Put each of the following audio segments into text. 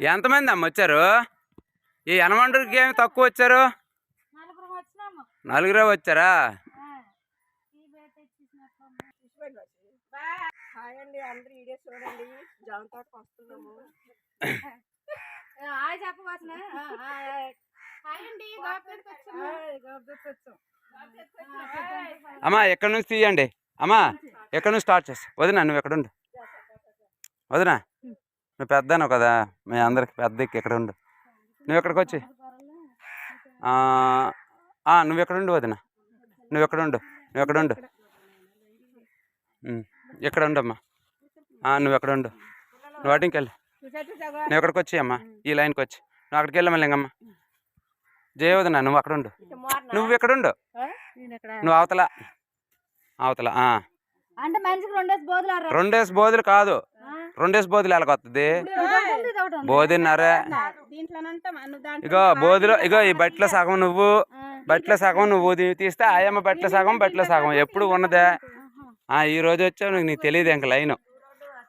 ఎంతమంది అమ్మ వచ్చారు? ఈ యనమండ్రికి ఏమి తక్కువ వచ్చారు? నలుగురు వచ్చారా? హాయ్ అండి అందరూ వీడియో చూడండి. జామ వస్తున్నాము. హాయ్ హాయ్ అండి. అమ్మా ఎక్కడి నుంచి తీయండి. అమ్మా ఎక్కడి నుంచి స్టార్ట్ చేస్తా. వదినా నువ్వు ఎక్కడ ఉండు వదినా. నువ్వు పెద్దను కదా మీ అందరికి పెద్ద ఎక్కడ ఉండు. నువ్వు ఎక్కడికి వచ్చి? నువ్వు ఎక్కడ ఉండు వదినా? నువ్వు ఎక్కడ ఉండు? నువ్వు ఎక్కడ ఉండు? ఉమ్, ఎక్కడ ఉండమ్మా? నువ్వు ఎక్కడ ఉండు? నువ్వు చూసా చూసావా? నువ్వు ఎక్కడికి వచ్చి అమ్మా? ఈ లైన్కి వచ్చి. నువ్వు అక్కడికి వెళ్ళమ్మా లింగమ్మ జయవదన నువ్వు అక్కడ ఉండు? నువ్వు ఎక్కడ ఉండు? ఇక్కడ నువ్వు అవతల. అవతల రెండేసి బోధులు కాదు. రెండేసి బోధులు ఎలాగొస్తుంది బోధిన్నారే? ఇగో బోధులో ఇగో ఈ బట్టల సగం నువ్వు బట్టల సగం నువ్వు తీస్తే ఆయమ్మ బట్టల సగం బట్టల సగం. ఎప్పుడు ఉన్నదే? ఆ, ఈ రోజు వచ్చావు నీకు నీకు తెలియదు ఇంక లైన్.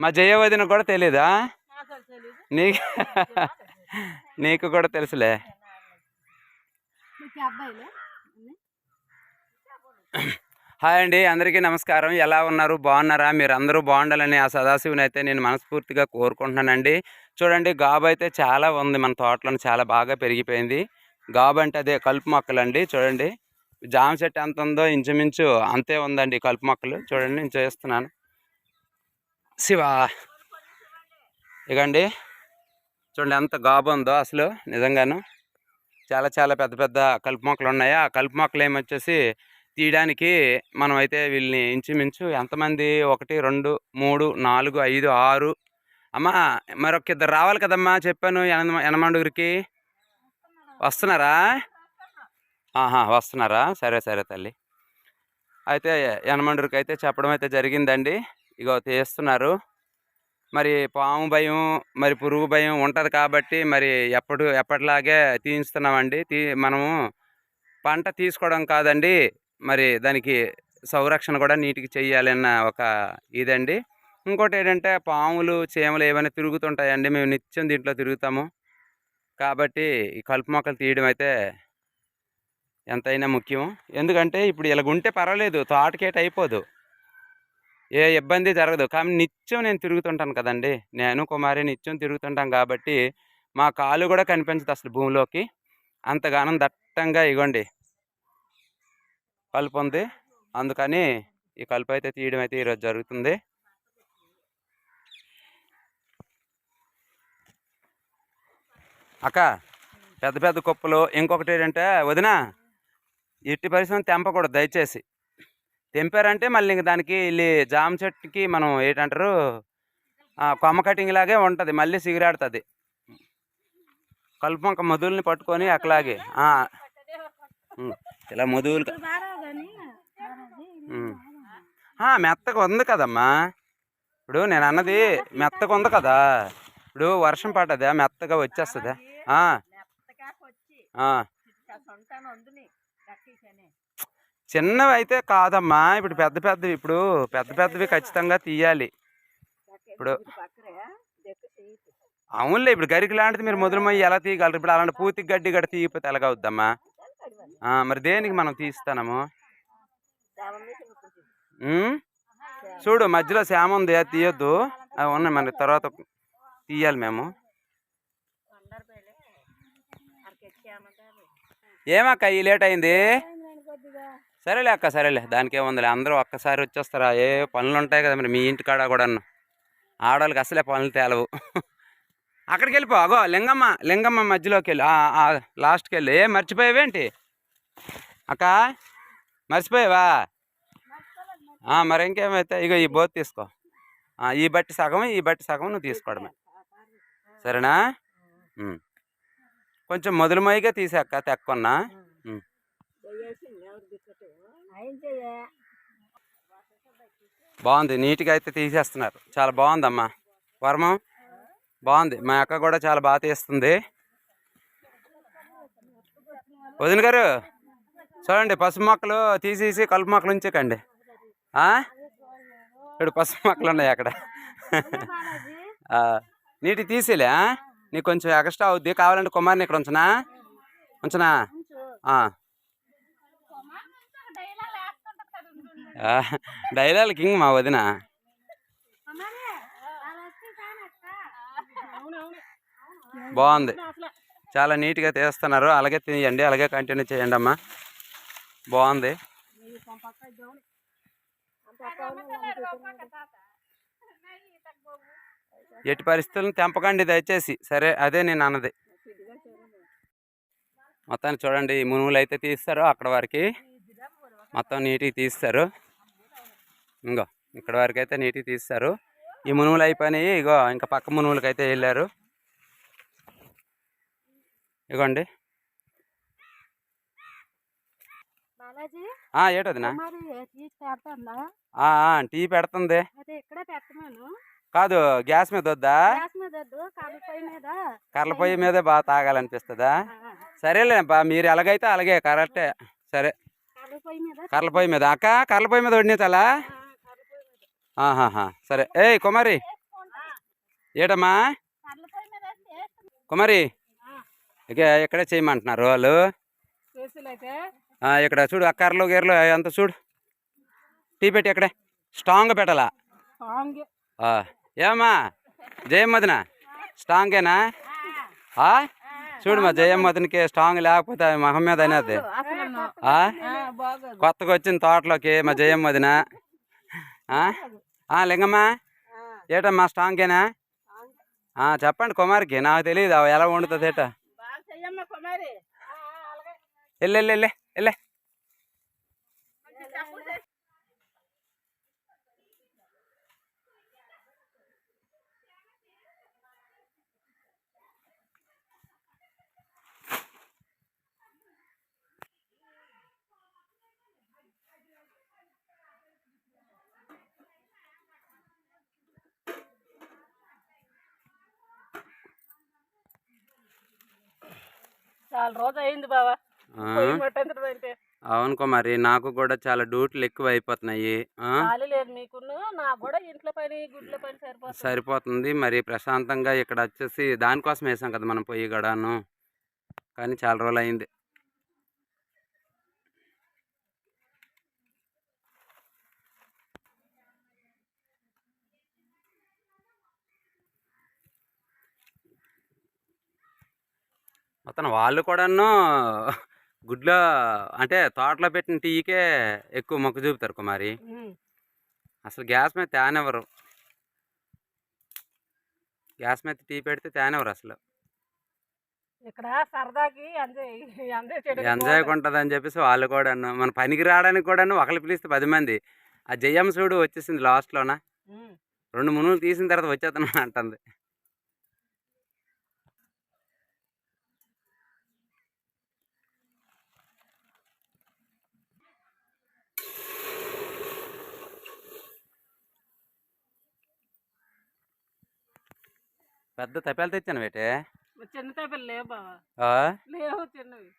మా జయవదిన కూడా తెలీదా? నాకు తెలీదు. నీకు కూడా తెలుసులే. హాయ్ అండి అందరికీ నమస్కారం. ఎలా ఉన్నారు? బాగున్నారా? మీరు అందరూ బాగుండాలని ఆ సదాశివుని అయితే నేను మనస్ఫూర్తిగా కోరుకుంటున్నానండి. చూడండి గాబు అయితే చాలా ఉంది మన తోటలో చాలా బాగా పెరిగిపోయింది. గాబు అంటే అదే కలుపు మొక్కలండి చూడండి. జామ చెట్టు ఎంత ఉందో ఇంచుమించు అంతే ఉందండి కలుపు మొక్కలు. చూడండి నేను చేస్తున్నాను. శివా. ఇగండి. చూడండి ఎంత గాబు ఉందో అసలు నిజంగాను. చాలా చాలా పెద్ద పెద్ద కలుపు మొక్కలు ఉన్నాయి. ఆ కలుపు మొక్కలు ఏమొచ్చేసి తీయడానికి మనం అయితే వీళ్ళని ఇంచుమించు ఎంతమంది? ఒకటి రెండు మూడు నాలుగు ఐదు ఆరు. అమ్మా మరొక ఇద్దరు రావాలి కదమ్మా చెప్పాను ఎన ఎనమండుగురికి వస్తున్నారా? ఆహా వస్తున్నారా? సరే సరే తల్లి. అయితే యనమండూరికి అయితే చెప్పడం అయితే జరిగిందండి. ఇగో తీస్తున్నారు. మరి పాము భయం మరి పురుగు భయం ఉంటుంది కాబట్టి మరి ఎప్పుడు ఎప్పటిలాగే తీయిస్తున్నామండి తీ మనము పంట తీసుకోవడం కాదండి. మరి దానికి సంరక్షణ కూడా నీటికి చెయ్యాలన్న ఒక ఇదండి. ఇంకోటి ఏంటంటే పాములు చీమలు ఏమైనా తిరుగుతుంటాయండి. మేము నిత్యం దీంట్లో తిరుగుతాము. కాబట్టి ఈ కలుపు మొక్కలు తీయడం అయితే ఎంతైనా ముఖ్యం ఎందుకంటే ఇప్పుడు ఇలా ఉంటే పర్వాలేదు తోటకేట అయిపోదు. ఏ ఇబ్బంది జరగదు. కానీ నిత్యం నేను తిరుగుతుంటాను కదండి. నేను కుమారి నిత్యం తిరుగుతుంటాం కాబట్టి మా కాలు కూడా కనిపించదు అసలు భూమిలోకి. అంతగానం దట్టంగా ఇగోండి. కలుపు ఉంది అందుకని ఈ కలుపు అయితే తీయడం అయితే ఈరోజు జరుగుతుంది. అక్క పెద్ద పెద్ద కుప్పలు. ఇంకొకటి ఏంటంటే వదిన ఎట్టి పరిశ్రమ తెంపకూడదు దయచేసి. తెంపారంటే మళ్ళీ ఇంక దానికి వెళ్ళి జామ చెట్టుకి మనం ఏంటంటారు కొమ్మ కటింగ్ లాగే ఉంటుంది. మళ్ళీ సిగిరాడుతుంది. కలుపు మొక్క మధుల్ని పట్టుకొని ఉమ్, ఇలా మధువులు మెత్తగా ఉంది కదమ్మా. ఇప్పుడు నేను అన్నది మెత్తగా ఉంది కదా. ఇప్పుడు వర్షం పడ్డదా? మెత్తగా వచ్చేస్తుందా. చిన్నవి అయితే కాదమ్మా. ఇప్పుడు పెద్ద పెద్దవి ఇప్పుడు పెద్ద పెద్దవి ఖచ్చితంగా తీయాలి. ఇప్పుడు-. అవునులే ఇప్పుడు గరికి లాంటిది మీరు ముదురుమయ్యి ఎలా తీయగలరు? ఇప్పుడు అలాంటి పూతి గడ్డి గడ్డి తీయకపోతే ఎలాగవుద్దమ్మా? మరి. దేనికి మనం తీస్తానము? చూడు మధ్యలో శ్యామ ఉంది తీయొద్దు. అవి ఉన్నాయి మరి తర్వాత తీయాలి మేము. ఏమక్క ఈ లేట్ అయింది? సరేలే అక్క సరేలే. దానికి ఏముందిలే అందరూ ఒక్కసారి వచ్చేస్తారా? ఏ పనులు ఉంటాయి కదా మరి మీ ఇంటి కాడ కూడా ఆడవాళ్ళకి అసలే పనులు తేలవు. అక్కడికి వెళ్ళిపో అగో లింగమ్మ లింగమ్మ మధ్యలోకి వెళ్ళి. లాస్ట్కి వెళ్ళి. ఏ మర్చిపోయావేంటి? అక్క మర్చిపోయావా? మరి ఇంకేమైతే? ఇగో ఈ బోత్ తీసుకో. ఈ బట్టి సగం ఈ బట్టి సగం నువ్వు తీసుకోవడమే సరేనా? కొంచెం మొదలుమయ్యగా తీసాక తెక్కున్నా. బాగుంది నీట్గా అయితే తీసేస్తున్నారు. చాలా బాగుందమ్మా. వర్మం బాగుంది. మా అక్క కూడా చాలా బాగా తీస్తుంది. వదిన గారు చూడండి పసుపు మొక్కలు తీసేసి కలుపు మొక్కలు ఉంచకండి. ఇప్పుడు పసుపు మొక్కలు ఉన్నాయి అక్కడ. నీటి తీసేలే నీకు కొంచెం ఎక్స్ట్రా అవుద్ది. కావాలంటే కుమార్ని ఇక్కడ ఉంచనా? ఉంచనా? ఆ. డైలాగ్ కింగ్ మా వదిన. బాగుంది. చాలా నీట్గా తీస్తున్నారు. అలాగే తీయండి అలాగే కంటిన్యూ చేయండి అమ్మా బాగుంది. ఎట్టి పరిస్థితులను తెంపకండి దయచేసి. సరే అదే నేను అన్నది. మొత్తాన్ని చూడండి ఈ మునుగులు అయితే తీస్తారు అక్కడ వారికి. మొత్తం నీటికి తీస్తారు. ఇంకో ఇక్కడ వరకు అయితే నీటికి తీస్తారు. ఈ మునుగులు అయిపోయినాయి. ఇగో ఇంకా పక్క మునుగులకి అయితే వెళ్ళారు. ఇగోండి బాలాజీ ఆ, ఏటదినా? టీ పెడుతుంది? కాదు గ్యాస్ మీద వద్దా? కర్ల పొయ్యి మీదే. బాగా తాగాలనిపిస్తుందా? సరేలే బా మీరు ఎలాగైతే అలాగే కరెక్టే. సరే. కర్ర పొయ్యి మీద కర్ల పొయ్యి మీద. అక్క కర్ల పొయ్యి మీద మీద. ఆహాహా సరే. ఏయ్ కుమారి. ఏటమ్మా. కుమారి. ఇక ఇక్కడే చేయమంటున్నారు వాళ్ళు. ఇక్కడ చూడు ఆ కర్రలు గీరలు అంత చూడు. టీ పెట్టి ఇక్కడే స్ట్రాంగ్ పెట్టాలా? ఏమ్మా? జయమ్మదిన? స్ట్రాంగేనా? ఆ? చూడు మా జయమ్మదినికి స్ట్రాంగ్ లేకపోతే మొహం మీద అనేది. కొత్తగా వచ్చిన తోటలోకి మా జయమ్మదిన? ఆ? ఆ, లింగమ్మా? ఏటమ్మా స్ట్రాంగేనా? చెప్పండి కుమార్కి నాకు తెలియదు అవి ఎలా వండుతుంది ఏట? బాగా చెయ్యమ్మ కుమారి వెళ్ళి వెళ్ళి వెళ్ళి వెళ్ళి చాలా రోజు అయింది బావా అవును కుమారి నాకు కూడా చాలా డ్యూటీలు ఎక్కువ అయిపోతున్నాయి సరిపోతుంది. మరి ప్రశాంతంగా ఇక్కడ వచ్చేసి దానికోసం వేసాం కదా మనం పొయ్యి గడాను కానీ చాలా రోజులు అయింది మొత్తం వాళ్ళు కూడాను గుడ్లో అంటే తోటలో పెట్టిన టీకే ఎక్కువ మొక్కు చూపుతారు కుమారి. అసలు గ్యాస్ మీద తేనెవరు గ్యాస్ మీద టీ పెడితే తేనెవరు అసలు. ఇక్కడ సరదాకి ఎంజాయ్ ఉంటుంది అని చెప్పేసి వాళ్ళు కూడా మన పనికి రావడానికి కూడా ఒకళ్ళు పిలిస్తే పది మంది. ఆ జయమ్మ చూడు వచ్చేసింది లాస్ట్లోన. రెండు మునుగులు తీసిన తర్వాత వచ్చేస్తాను అంటుంది. పెద్ద తప్పేలు తెచ్చాను వేటే. చిన్న తేపలు లేవు బావా? లేవు చిన్నవి.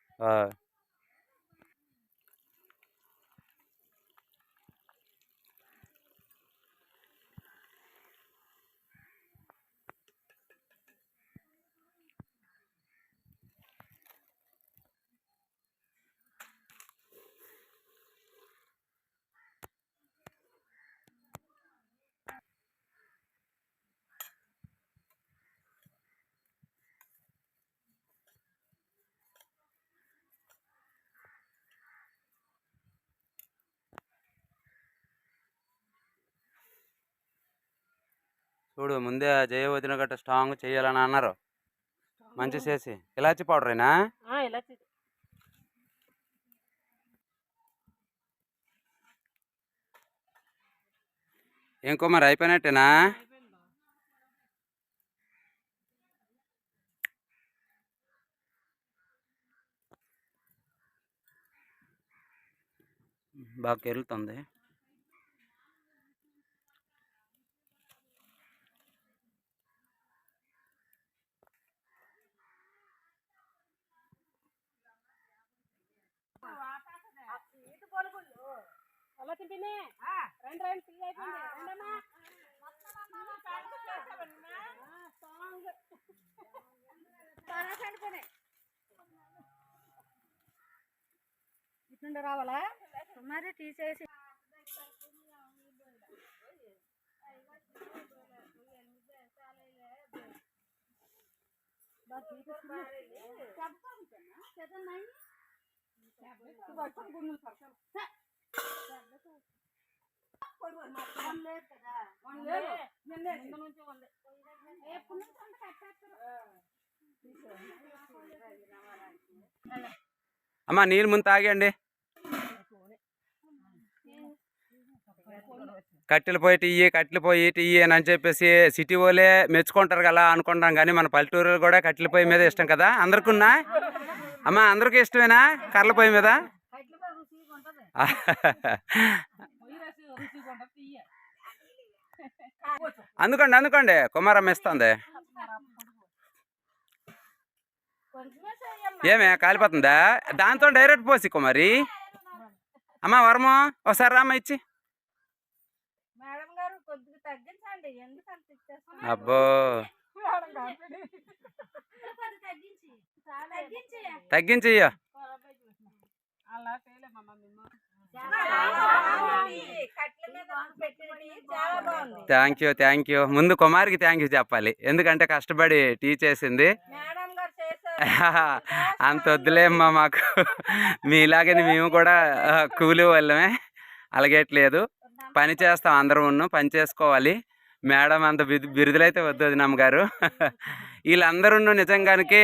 చూడు ముందే ఆ జయ వదిన గట్ట స్ట్రాంగ్ చేయాలని అన్నారు. మంచి చేసి. ఇలాచి ఇలా చెయ్యి. ఏం కుమార్ అయిపోయినట్టేనా? బాగా కెరులుతుంది అమ్మ తింటేనే? రండి రండి రావాలా? మరి టీ చెప్పండి. చెప్పండి అమ్మ నీళ్ళు ముందు తాగండి కట్టెలు పోయి టీ కట్టెలు పోయి టీ అని చెప్పేసి సిటీ వాళ్ళే మెచ్చుకుంటారు కదా అనుకుంటాం కానీ మన పల్లెటూరు కూడా కట్టెల పొయ్యి మీద ఇష్టం కదా? అందరికన్నా అమ్మ అందరికీ ఇష్టమేనా? కర్రల పొయ్యి మీద? అందుకోండి అందుకోండి. కుమారమ్మ ఇస్తుంది. ఏమే కాలిపోతుందా? దాంతో డైరెక్ట్ పోసి కుమారి. అమ్మ వరము ఒకసారి రామ్మ ఇచ్చి? అబ్బో. తగ్గించి తగ్గించి తగ్గించి ఇయ్యో. కట్ల మీద పెట్టినవి చాలా బాగుంది థ్యాంక్ యూ థ్యాంక్ యూ. ముందు కుమార్కి థ్యాంక్ యూ చెప్పాలి. ఎందుకంటే కష్టపడి టీ చేసింది. అంత వద్దులేమ్మా మాకు. మీలాగని మేము కూడా కూలి వాళ్ళమే. అలగేట్లేదు. పని చేస్తాం అందరం ఉన్ను పని చేసుకోవాలి. మేడం అంత బిరు బిరుదులైతే వద్దు నమ్మగారు వీళ్ళందరూ నిజంగానికి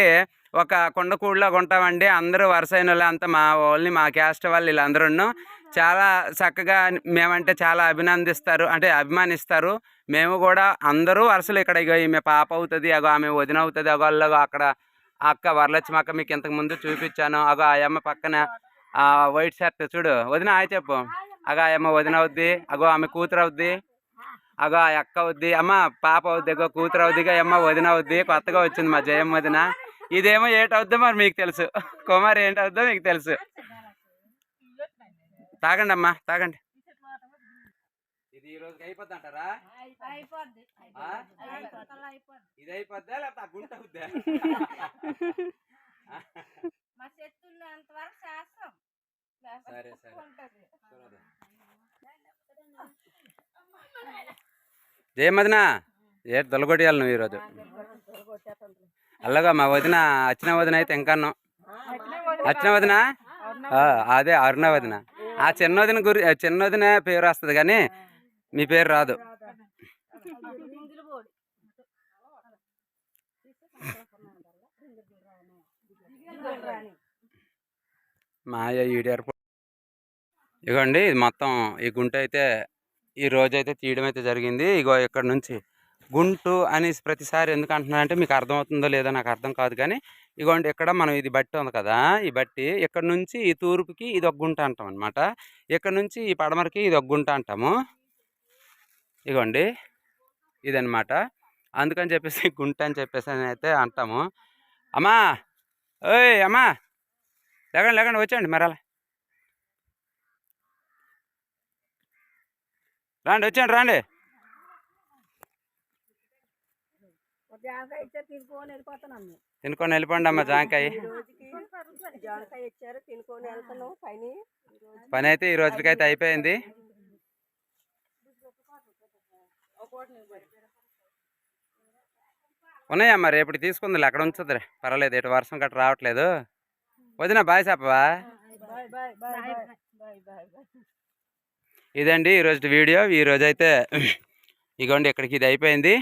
ఒక కొండకూడులాగా ఉంటామండి. అందరూ వరుసైన వాళ్ళు అంతా మా వాళ్ళని మా క్యాస్ట్ వాళ్ళు వీళ్ళందరూ చాలా చక్కగా మేమంటే చాలా అభినందిస్తారు అంటే అభిమానిస్తారు. మేము కూడా అందరూ వరుసలు ఇక్కడ ఇగో ఈమె పాప అవుతుంది అగో ఆమె వదిన అవుతుంది అగో అక్కడ అక్క వరలక్ష్మి అక్క మీకు ఇంతకు ముందు చూపించాను. అగో ఆ అమ్మ పక్కన ఆ వైట్ షర్ట్ చూడు. వదిన ఆయ చెప్పు. అగో ఆ అమ్మ వదిన అవుద్ది అగో ఆమె కూతురు అవుద్ది అగో ఆ అక్క అవుద్ది అమ్మ పాప అవుద్ది అగో కూతురు అవుద్దిగా అమ్మ వదిన అవుద్ది కొత్తగా వచ్చింది మా జయం వదిన. ఇదేమో ఏంటవుద్దో మరి మీకు తెలుసు. కుమార్ ఏంటవుద్దో మీకు తెలుసు. తాగండి అమ్మా తాగండి. ఇది ఈ రోజుకి అయిపోద్ది అంటారా? ఇది అయిపోద్దా లేకపోతే గుంట అవుద్దా? సరే సరే. జయమదిన ఏ దొలగొట్టాలి నువ్వు ఈరోజు? అల్లగా మా వదిన అచ్చిన వదిన అయితే ఇంకాను అచ్చిన వదిన? అదే అరుణ వదిన. ఆ చిన్న వదిన గురి చిన్న వదిన పేరు వస్తుంది కానీ మీ పేరు రాదు. గింజలు పోడు మాయ ఈడియారు ఇగోండి ఇది మొత్తం ఈ గుంట అయితే ఈ రోజు అయితే తీయడం అయితే జరిగింది. ఇగో ఇక్కడ నుంచి గుంటు అనేసి ప్రతిసారి ఎందుకు అంటున్నానంటే మీకు అర్థమవుతుందో లేదో నాకు అర్థం కాదు కానీ ఇగోండి ఇక్కడ మనం ఇది బట్టి ఉంది కదా ఈ బట్టి ఇక్కడ నుంచి ఈ తూర్పుకి ఇది ఒక గుంట అంటాం అనమాట ఇక్కడ నుంచి ఈ పడమరకి ఇది ఒక గుంట అంటాము. ఇగోండి ఇదన్నమాట. అందుకని చెప్పేసి గుంట అని చెప్పేసి అని అయితే అంటాము. అమ్మా! ఓయ్ అమ్మా! లేకండి లేకండి వచ్చేయండి మరి అలా. రాండి వచ్చేయండి రాండి. ఇచ్చారు తినుకొని వెళ్ళిపోండి అమ్మ ఇచ్చారు తినుకొని వెళ్తున్నాం పని. అయితే ఈ రోజుకైతే అయిపోయింది. ఉన్నాయమ్మా రేపటి తీసుకుందిలే అక్కడ ఉంచుద్దిలే పర్వాలేదు ఇటు వర్షం గట్రా రావట్లేదు. వదిన బాయ్ చెప్పవా ఇదండి ఈరోజు వీడియో. ఈరోజు అయితే ఇగోండి ఇక్కడికి ఇది అయిపోయింది.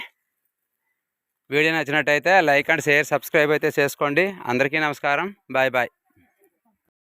వీడియో నచ్చినట్టయితే లైక్ అండ్ షేర్ సబ్స్క్రైబ్ అయితే చేసుకోండి. అందరికీ నమస్కారం. Bye bye.